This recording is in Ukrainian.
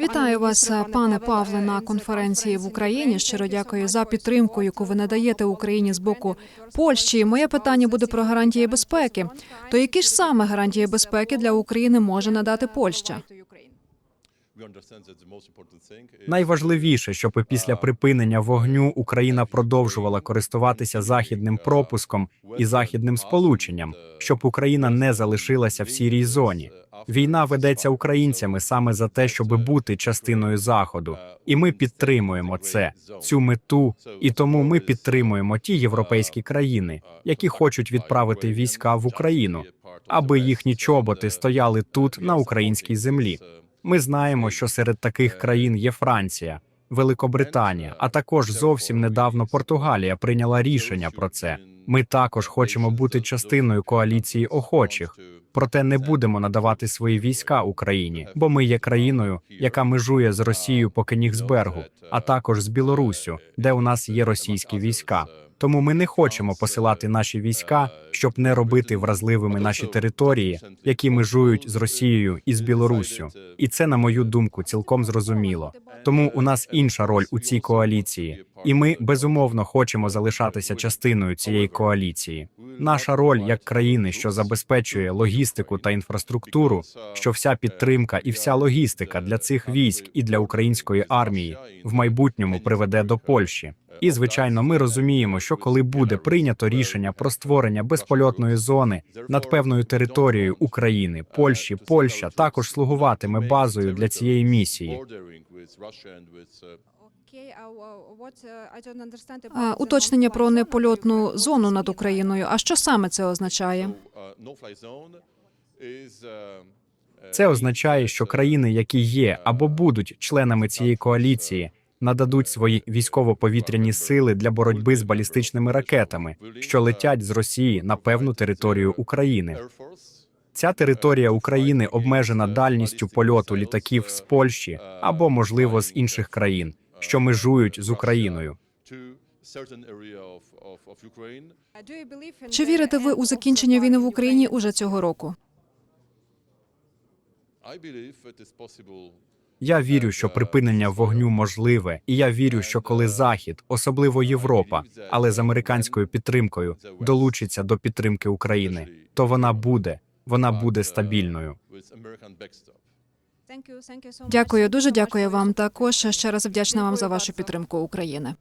Вітаю вас, пане Павле, на конференції в Україні. Щиро дякую за підтримку, яку ви надаєте Україні з боку Польщі. Моє питання буде про гарантії безпеки. То які ж саме гарантії безпеки для України може надати Польща? Найважливіше, щоб після припинення вогню Україна продовжувала користуватися західним пропуском і західним сполученням, щоб Україна не залишилася в сірій зоні. Війна ведеться українцями саме за те, щоб бути частиною заходу, і ми підтримуємо це, цю мету, і тому ми підтримуємо ті європейські країни, які хочуть відправити війська в Україну, аби їхні чоботи стояли тут на українській землі. Ми знаємо, що серед таких країн є Франція, Великобританія, а також зовсім недавно Португалія прийняла рішення про це. Ми також хочемо бути частиною коаліції охочих, проте не будемо надавати свої війська Україні, бо ми є країною, яка межує з Росією по Кенігсбергу, а також з Білоруссю, де у нас є російські війська. Тому ми не хочемо посилати наші війська, щоб не робити вразливими наші території, які межують з Росією і з Білоруссю. І це, на мою думку, цілком зрозуміло. Тому у нас інша роль у цій коаліції, і ми безумовно хочемо залишатися частиною цієї коаліції. Наша роль як країни, що забезпечує логістику та інфраструктуру, що вся підтримка і вся логістика для цих військ і для української армії в майбутньому приведе до Польщі. І звичайно, ми розуміємо, що коли буде прийнято рішення про створення безпольотної зони над певною територією України, Польщі, Польща також слугуватиме базою для цієї місії. А, уточнення про непольотну зону над Україною. А що саме це означає? Це означає, що країни, які є або будуть членами цієї коаліції, нададуть свої військово-повітряні сили для боротьби з балістичними ракетами, що летять з Росії на певну територію України. Ця територія України обмежена дальністю польоту літаків з Польщі або, можливо, з інших країн, що межують з Україною. Чи вірите ви у закінчення війни в Україні уже цього року? Я вірю, що припинення вогню можливе, і я вірю, що коли Захід, особливо Європа, але з американською підтримкою, долучиться до підтримки України, то вона буде, вона буде стабільною. Дякую, дуже дякую вам. Також ще раз вдячна вам за вашу підтримку України.